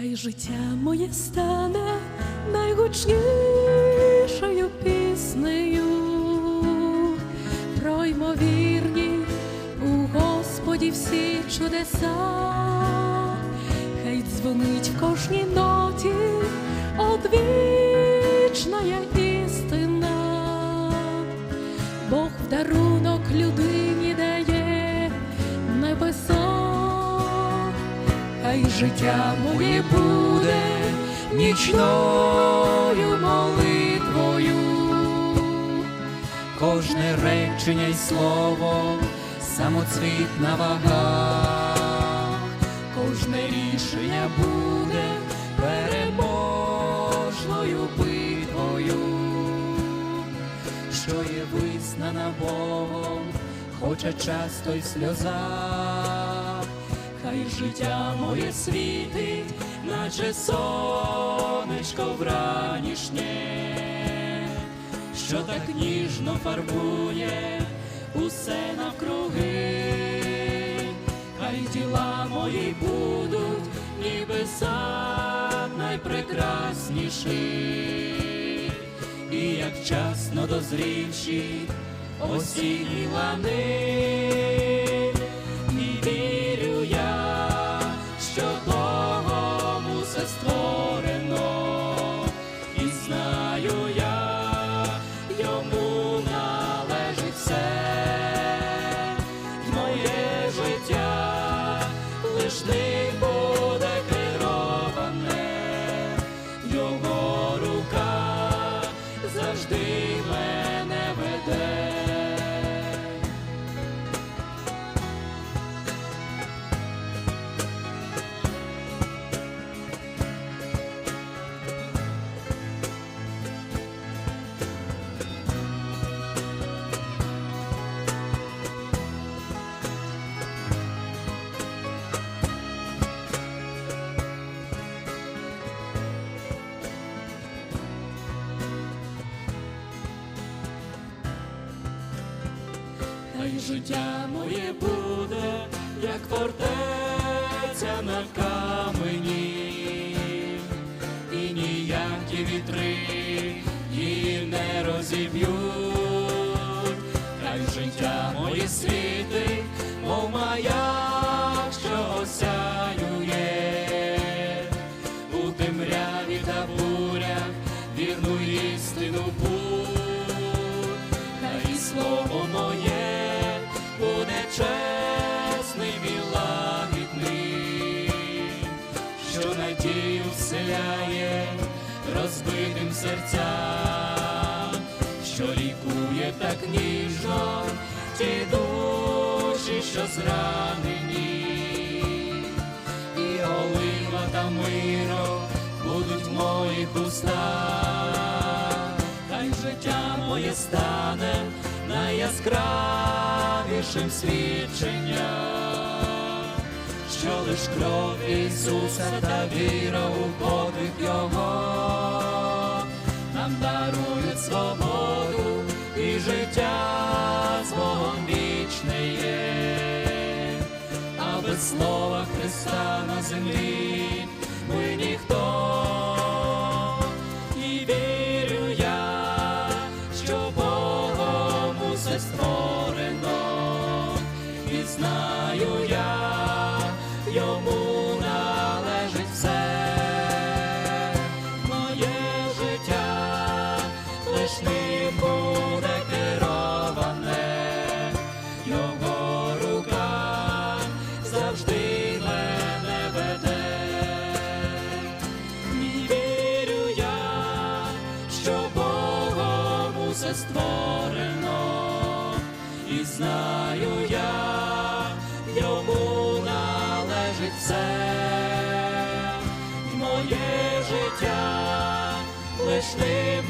хай життя моє стане найгучнішою піснею. Про ймовірні у Господі всі чудеса, хай дзвонить в кожній ноті хай життя моє буде нічною молитвою, Кожне речення й слово, самоцвіт на вагах, кожне рішення буде переможною битвою, що є визнана Богом, хоча часто й сльоза, життя моє світить, наче сонечко вранішнє, що так ніжно фарбує усе навкруги, хай діла мої будуть, ніби сад найпрекрасніший, і як часно дозрівші осінні лани, життя моє буде, як фортеця на камені, і ніякі вітри її не розіб'ють, хай життя моє світить, мов маяк, що осяює. У темряві та бурях вірну істину путь, хай слово серцям, що лікує так ніжно ті душі, що зранені, і олива та миро будуть в моїх устах, хай життя моє стане найяскравішим свідченням, що лиш кров Ісуса та віра у подвиг Його нам дарують свободу і життя з Богом вічне є, а без слова Христа на землі ми ніхто. І вірю ним буде кероване, його рука завжди мене веде. Вірю я, що Богом усе створено, і знаю я, йому належить все, моє життя лиш ним